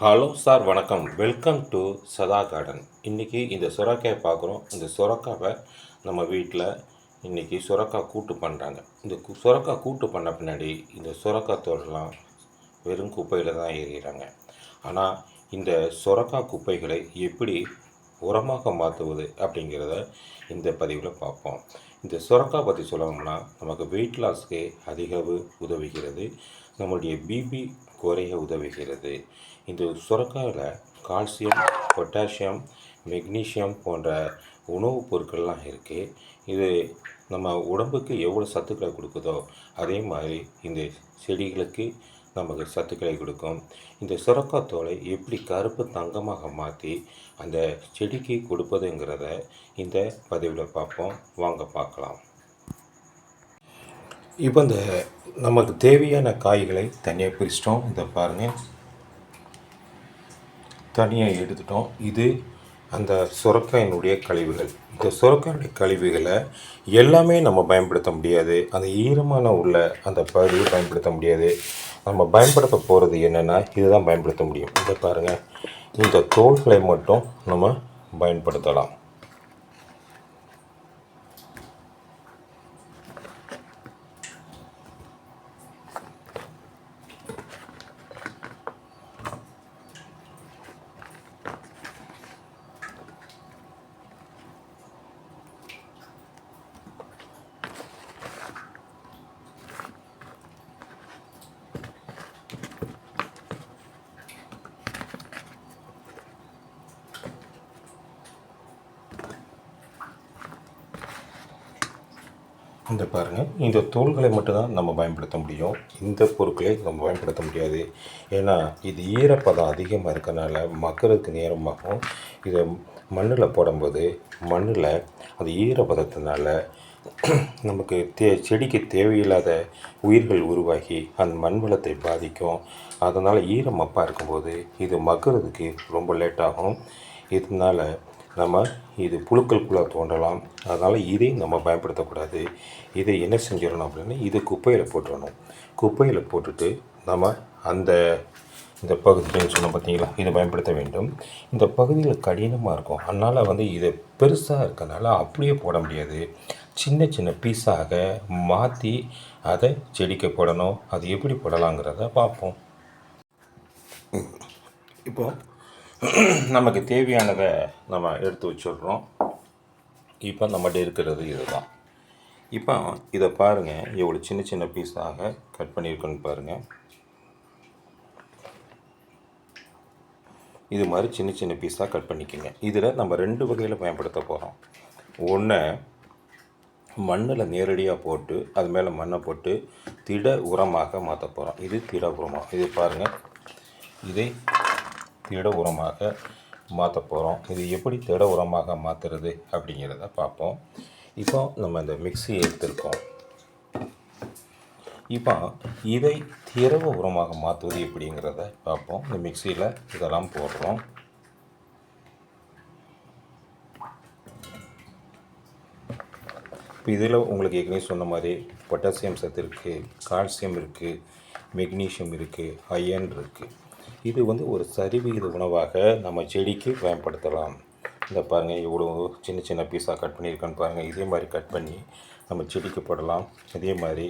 Hello sir வணக்கம். Welcome to Sadha garden இன்றைக்கி இந்த சுரக்காயை பார்க்குறோம். இந்த சுரக்காவை நம்ம வீட்டில் இன்றைக்கி சுரக்காய் கூட்டு பண்ணுறாங்க இந்த சுரக்காய் கூட்டு பண்ண பின்னாடி இந்த சுரக்காய் தோடெல்லாம் வெறும் குப்பையில் தான் எறிகிறாங்க ஆனால் இந்த சுரக்காய் குப்பைகளை எப்படி உரமாக மாற்றுவது அப்படிங்கிறத இந்த பதிவில் பார்ப்போம். இந்த சுரக்காய் பற்றி சொல்லணும்னா நமக்கு வெயிட் லாஸ்க்கு அதிக உதவுகிறது. நம்மளுடைய பிபி குறைய உதவுகிறது. இந்த சுரக்காயில் கால்சியம் பொட்டாசியம் மெக்னீசியம் போன்ற உணவுப் பொருட்கள்லாம் இருக்குது இது நம்ம உடம்புக்கு எவ்வளோ சத்துக்களை கொடுக்குதோ அதே மாதிரி இந்த செடிகளுக்கு நமக்கு சத்துக்களை கொடுக்கும். இந்த சுரக்காத்தோலை எப்படி கருப்பு தங்கமாக மாற்றி அந்த செடிக்கு கொடுப்பதுங்கிறத இந்த பதிவில் பார்ப்போம். வாங்க பார்க்கலாம். இப்போ இந்த நமக்கு தேவையான காய்களை தனியாக பிரிச்சிட்டோம். இதை பாருங்கள் தனியாக எடுத்துட்டோம். இது அந்த சுரக்காயினுடைய கழிவுகள். இந்த சுரக்காயினுடைய கழிவுகளை எல்லாமே நம்ம பயன்படுத்த முடியாது. அந்த ஈரமான உள்ள அந்த பகுதியை பயன்படுத்த முடியாது. நம்ம பயன்படுத்த போகிறது என்னென்னா இதுதான் பயன்படுத்த முடியும். இதை பாருங்கள் இந்த தோள்களை மட்டும் நம்ம பயன்படுத்தலாம். இந்த பாருங்கள் இந்த தோள்களை மட்டும்தான் நம்ம பயன்படுத்த முடியும். இந்த பொருட்களை நம்ம பயன்படுத்த முடியாது. ஏன்னா இது ஈரப்பதம் அதிகமாக இருக்கிறனால மக்களுக்கு நேரமாகும். இதை மண்ணில் போடும்போது மண்ணில் அந்த ஈரப்பதத்தினால நமக்கு தே செடிக்கு தேவையில்லாத உயிர்கள் உருவாகி அந்த மண் வளத்தை பாதிக்கும். அதனால் ஈரமப்பாக இருக்கும்போது இது மக்கிறதுக்கு ரொம்ப லேட்டாகும். இதனால் நம்ம இது புழுக்களுக்குள்ளே தோன்றலாம். அதனால் இதை நம்ம பயன்படுத்தக்கூடாது. இதை என்ன செஞ்சிடணும் அப்படின்னா இது குப்பையில் போட்டுடணும். குப்பையில் போட்டுட்டு நம்ம அந்த இந்த பகுதியில் சொன்ன பார்த்தீங்களா இதை பயன்படுத்த வேண்டும். இந்த பகுதியில் கடினமாக இருக்கும். அதனால் வந்து இது பெருசாக இருக்கனால அப்படியே போட முடியாது. சின்ன சின்ன பீஸாக மாற்றி அதை செடிக்கு போடணும். அது எப்படி போடலாங்கிறத பார்ப்போம். இப்போது நமக்கு தேவையானதை நம்ம எடுத்து வச்சிடுறோம். இப்போ நம்மகிட்ட இருக்கிறது இதுதான். இப்போ இதை பாருங்கள் எவ்வளோ சின்ன சின்ன பீஸாக கட் பண்ணியிருக்கோன்னு பாருங்கள் இது மாதிரி சின்ன சின்ன பீஸாக கட் பண்ணிக்கோங்க. இதில் நம்ம ரெண்டு வகையில் பயன்படுத்த போகிறோம் ஒன்று மண்ணில் நேரடியாக போட்டு அது மேலே மண்ணை போட்டு திட உரமாக மாற்ற போகிறோம் இது திட உரமாக இது பாருங்கள் இதை திட உரமாக மாற்ற போகிறோம் இது எப்படி திட உரமாக மாற்றுறது அப்படிங்கிறத பார்ப்போம். இப்போ நம்ம இந்த மிக்சி எடுத்திருக்கோம். இப்போ இதை திரவ உரமாக மாற்றுவது எப்படிங்கிறத பார்ப்போம். இந்த மிக்சியில் இதெல்லாம் போடுறோம். இப்போ இதில் உங்களுக்கு ஏற்கனவே சொன்ன மாதிரி பொட்டாசியம் சத்து இருக்குது கால்சியம் இருக்குது மெக்னீஷியம் இருக்குது அயன் இருக்குது இது வந்து ஒரு சரிவிகித உணவாக நம்ம செடிக்கு பயன்படுத்தலாம். இந்த பாருங்கள் இவ்வளோ சின்ன சின்ன பீஸாக கட் பண்ணியிருக்கேன்னு பாருங்கள் இதே மாதிரி கட் பண்ணி நம்ம செடிக்கு போடலாம். அதே மாதிரி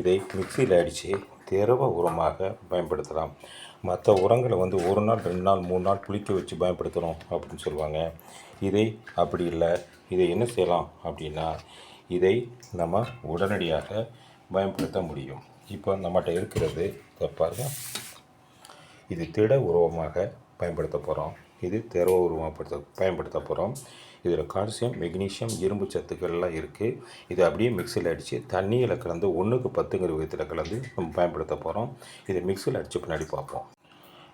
இதை மிக்சியில் அடித்து திரவ உரமாக பயன்படுத்தலாம். மற்ற உரங்களை வந்து ஒரு நாள் ரெண்டு நாள் மூணு நாள் புளிக்க வச்சு பயன்படுத்தணும் அப்படின்னு சொல்லுவாங்க. இதை அப்படி இல்லை. இதை என்ன செய்யலாம் அப்படின்னா இதை நம்ம உடனடியாக பயன்படுத்த முடியும். இப்போ நம்மகிட்ட இருக்கிறது இதை பாருங்க. இது திட உருவமாக பயன்படுத்த போகிறோம் இது திரவ உருவப்படுத்த பயன்படுத்த போகிறோம் இதில் கால்சியம் மெக்னீஷியம் இரும்பு சத்துக்கள்லாம் இருக்குது இதை அப்படியே மிக்சியில் அடித்து தண்ணியில் கலந்து ஒன்றுக்கு பத்துங்கிற விதத்தில் கலந்து நம்ம பயன்படுத்த போகிறோம் இதை மிக்சியில் அடித்து பின்னாடி பார்ப்போம்.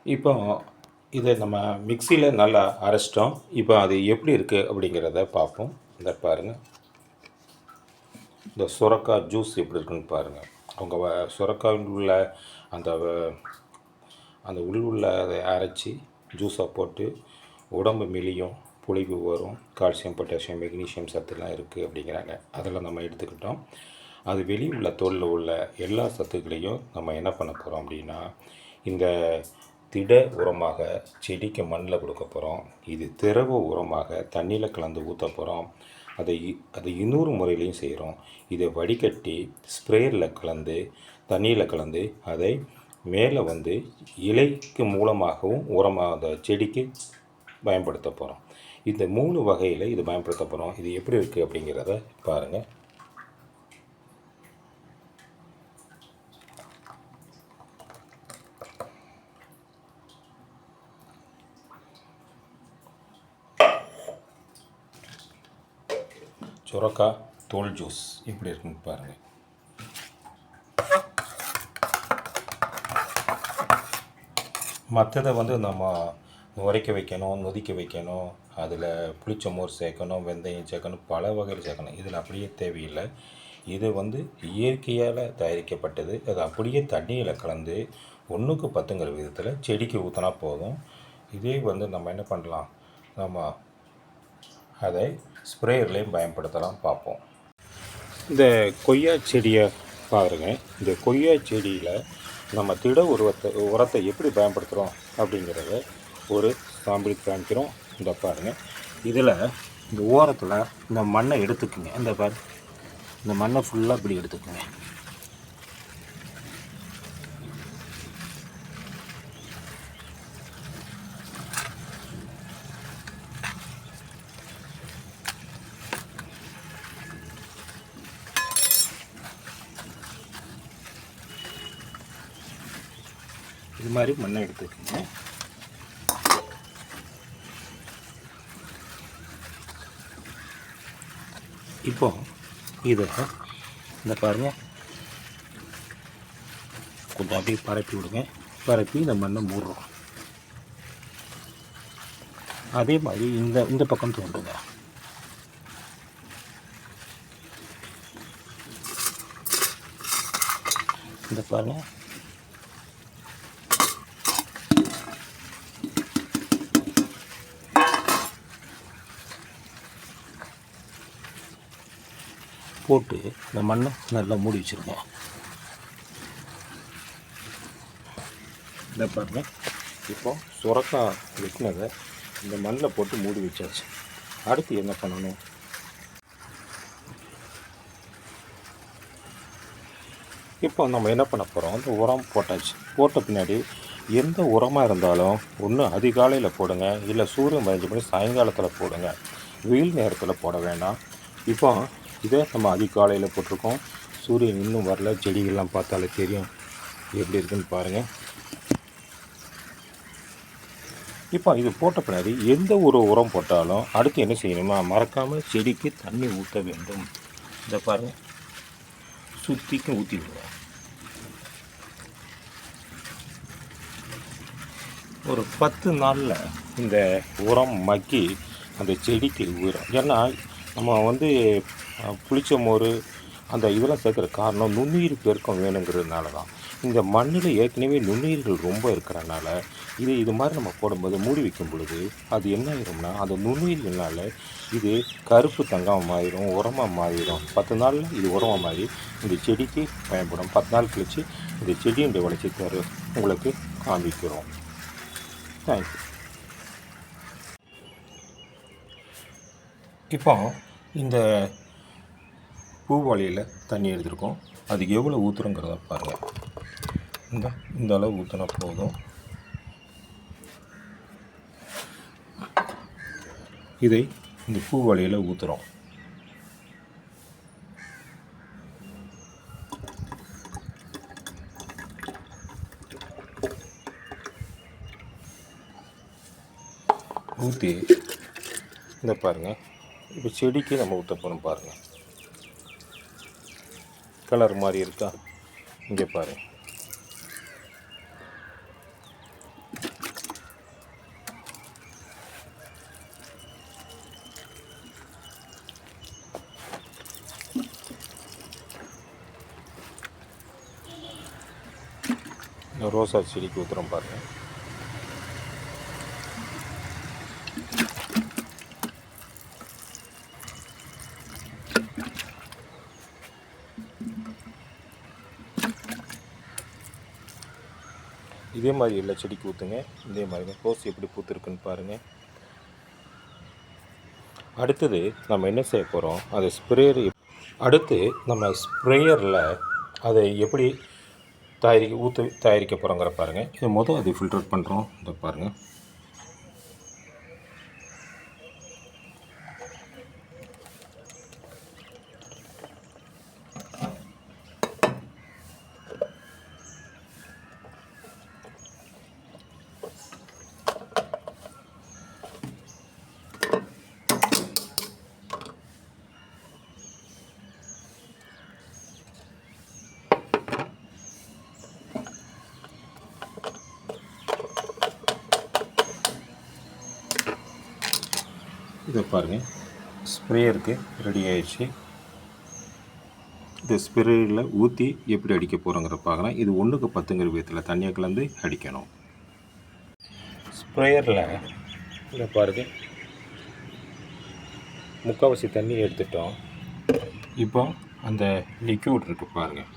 இப்போ இதை நம்ம மிக்சியில் நல்லா அரைச்சிட்டோம். இப்போ அது எப்படி இருக்குது அப்படிங்கிறத பார்ப்போம். இந்த பாருங்கள் இந்த சுரக்காய் ஜூஸ் எப்படி இருக்குன்னு பாருங்கள் அவங்க வ- சுரக்காயில் உள்ள அந்த அந்த உள் உள்ள அதை அரைச்சி ஜூஸாக போட்டு உடம்பு மெலியும் புளிவு வரும் கால்சியம் பொட்டாசியம் மெக்னீஷியம் சத்துலாம் இருக்குது அப்படிங்கிறாங்க. அதெல்லாம் நம்ம எடுத்துக்கிட்டோம். அது வெளி உள்ள தோலில் உள்ள எல்லா சத்துக்களையும் நம்ம என்ன பண்ண போகிறோம் அப்படின்னா இந்த திட உரமாக செடிக்கு மண்ணில் கொடுக்க போகிறோம் இது திரவ உரமாக தண்ணியில் கலந்து ஊற்ற போகிறோம் அதை அதை இன்னொரு முறையிலையும் செய்கிறோம் இதை வடிகட்டி ஸ்ப்ரேயரில் கலந்து தண்ணியில் கலந்து அதை மேலே வந்து இலைக்கு மூலமாகவும் உரமாக அந்த செடிக்கு பயன்படுத்த போகிறோம். இந்த மூணு வகையில் இது பயன்படுத்த போகிறோம். இது எப்படி இருக்குது அப்படிங்கிறத பாருங்கள் சுரக்கா தோல் ஜூஸ் எப்படி இருக்குன்னு பாருங்கள் மற்றதை வந்து நம்ம உரைக்க வைக்கணும் நொதிக்க வைக்கணும் அதில் புளிச்ச மோர் சேர்க்கணும் வெந்தயம் சேர்க்கணும் பல வகையில் சேர்க்கணும். இதில் அப்படியே தேவையில்லை. இது வந்து இயற்கையால் தயாரிக்கப்பட்டது. அது அப்படியே தண்ணியில் கலந்து ஒன்றுக்கு பத்துங்கிற விதத்தில் செடிக்கு ஊற்றினா போதும். இதே வந்து நம்ம என்ன பண்ணலாம்? நம்ம அதை ஸ்ப்ரேயர்லேயும் பயன்படுத்தலாம். பார்ப்போம். இந்த கொய்யா செடியை பாருங்கள் இந்த கொய்யா செடியில் நம்ம திட உருவத்தை உரத்தை எப்படி பயன்படுத்துகிறோம் அப்படிங்கிறத ஒரு சாம்பிள் காமிக்கிறோம். இந்த பாருங்க. இதில் இந்த ஓரத்தில் இந்த மண்ணை எடுத்துக்குங்க. இந்த பாரு. இந்த மண்ணை ஃபுல்லாக இப்படி எடுத்துக்குங்க. இது மாதிரி மண்ணை எடுத்துக்கோங்க. இப்போ இதை இந்த பாருங்க. கொஞ்சம் அப்படியே பரப்பி விடுங்க. பரப்பி இந்த மண்ணை மூடுறோம். அதே மாதிரி இந்த இந்த பக்கம் தோண்டுங்க. இந்த பாருங்க. போட்டு இந்த மண்ணை நல்லா மூடி வச்சுருக்கோம். இந்த பாருங்க. இப்போ சுரக்கா வெட்டினதை இந்த மண்ணில் போட்டு மூடி வச்சாச்சு. அடுத்து என்ன பண்ணணும்? இப்போ நம்ம என்ன பண்ண போகிறோம் அந்த உரம் போட்டாச்சு. போட்ட பின்னாடி எந்த உரமாக இருந்தாலும் ஒன்று அதிகாலையில் போடுங்க இல்லை சூரியன் மறைஞ்ச பண்ணி சாயங்காலத்தில் போடுங்க. வெயில் நேரத்தில் போட வேண்டாம் இப்போ இதை நம்ம அதிகாலையில் போட்டிருக்கோம். சூரியன் இன்னும் வரல. செடிகள்லாம் பார்த்தாலே தெரியும் எப்படி இருக்குன்னு பாருங்கள் இப்போ இது போட்ட பின்னாடி எந்த ஒரு உரம் போட்டாலும் அடுத்து என்ன செய்யணுமா மறக்காமல் செடிக்கு தண்ணி ஊற்ற வேண்டும். இதை பாருங்கள் சுற்றிக்கும் ஊற்றி விடுவோம் ஒரு பத்து நாளில் இந்த உரம் மக்கி அந்த செடிக்கு உயிரும். ஏன்னா நம்ம வந்து புளிச்ச மோர் அந்த இதெல்லாம் சேர்க்குற காரணம் நுண்ணுயிர் பெருக்கம் வேணுங்கிறதுனால தான் இந்த மண்ணில் ஏற்கனவே நுண்ணுயிர்கள் ரொம்ப இருக்கிறனால இது இது மாதிரி நம்ம போடும்போது மூடி வைக்கும் பொழுது அது என்ன ஆயிரும்னா அந்த நுண்ணுயிர்களால் இது கருப்பு தங்கம் மாறிடும் உரமாக மாறிடும். பத்து நாளில் இது உரமாக மாறி இந்த செடிக்கு பயன்படும். பத்து நாள் கழித்து இந்த செடியுடைய வளர்ச்சி தரு உங்களுக்கு காமிக்கிறோம் தேங்க்யூ இப்போ இந்த பூவாளியில் தண்ணி எடுத்திருக்கோம். அதுக்கு எவ்வளோ ஊற்றுறோங்கிறத பாருங்கள் இந்த இந்த அளவு ஊற்றினா போதும். இதை இந்த பூவாளியில் ஊற்றுறோம் ஊற்றி இந்த பாருங்கள் இப்போ செடிக்கு நம்ம ஊற்ற போகிறோம் பாருங்கள் கலர் மாதிரி இருக்கா? இங்கே பாருங்கள் ரோசா செடிக்கு ஊற்றுறோம் பாருங்கள் இதே மாதிரி எல்லா செடிக்கு ஊற்றுங்க இதே மாதிரிங்க. ரோஸ் எப்படி பூத்துருக்குன்னு பாருங்கள் அடுத்தது நம்ம என்ன செய்ய போகிறோம் அதை ஸ்ப்ரேயர் அடுத்து நம்ம ஸ்ப்ரேயரில் அதை எப்படி தயாரிக்க ஊற்று தயாரிக்க போகிறோங்கிற பாருங்கள் இது மொதல் அதை ஃபில்டர் பண்ணுறோம் இதை பாருங்கள் இதை பாருங்கள் ஸ்ப்ரேயருக்கு ரெடி ஆயிடுச்சு. இந்த ஸ்ப்ரேயரில் ஊற்றி எப்படி அடிக்க போகிறோங்கிற பார்க்கலாம். இது ஒன்றுக்கு பத்துங்கிற விதத்தில் தண்ணியை கலந்து அடிக்கணும். ஸ்ப்ரேயரில் இதை பாருங்க. முக்கால்வாசி தண்ணி எடுத்துட்டோம். இப்போ அந்த லிக்யூட் இருக்குது பாருங்கள்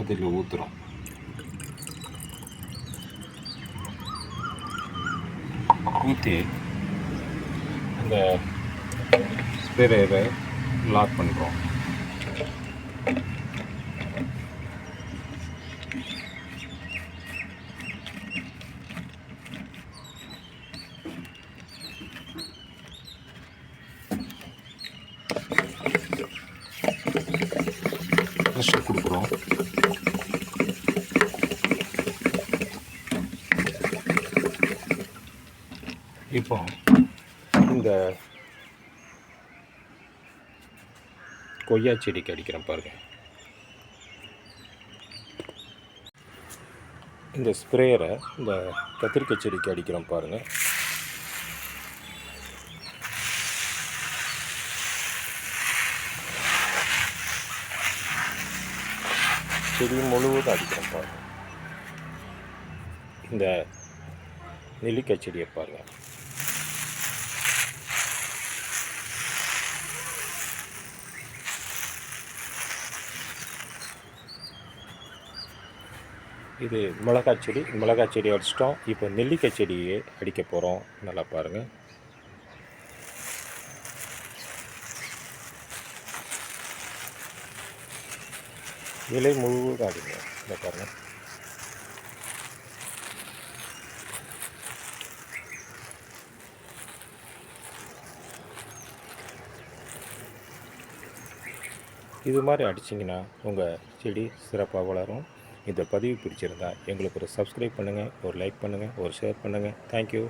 அதில் ஊற்றுறோம் ஊற்றி அந்த ஸ்ப்ரேயரை லாக் பண்ணுறோம் ப்ரெஷர் கொடுக்குறோம் இப்போ இந்த கொய்யா செடிக்கு அடிக்கிறேன் பாருங்கள் இந்த ஸ்ப்ரேயரை இந்த கத்திரிக்காய் செடிக்கு அடிக்கிறோம் பாருங்கள் செடி முழுவதும் அடிக்கிறோம் பாருங்கள் இந்த நெல்லிக்காய் செடியை பாருங்கள் இது மிளகாய் செடி மிளகாய் செடி அடிச்சிட்டோம். இப்போ நெல்லிக்காய் செடியை அடிக்க போகிறோம் நல்லா பாருங்கள் இலை முழுவதும் அடிங்க. இந்த பாருங்கள் இது மாதிரி அடிச்சிங்கன்னா உங்கள் செடி சிறப்பாக வளரும். இந்த பதிவு பிடிச்சிருந்தா எங்களுக்கு ஒரு சப்ஸ்கிரைப் பண்ணுங்கள் ஒரு லைக் பண்ணுங்கள் ஒரு ஷேர் பண்ணுங்கள் தேங்க்யூ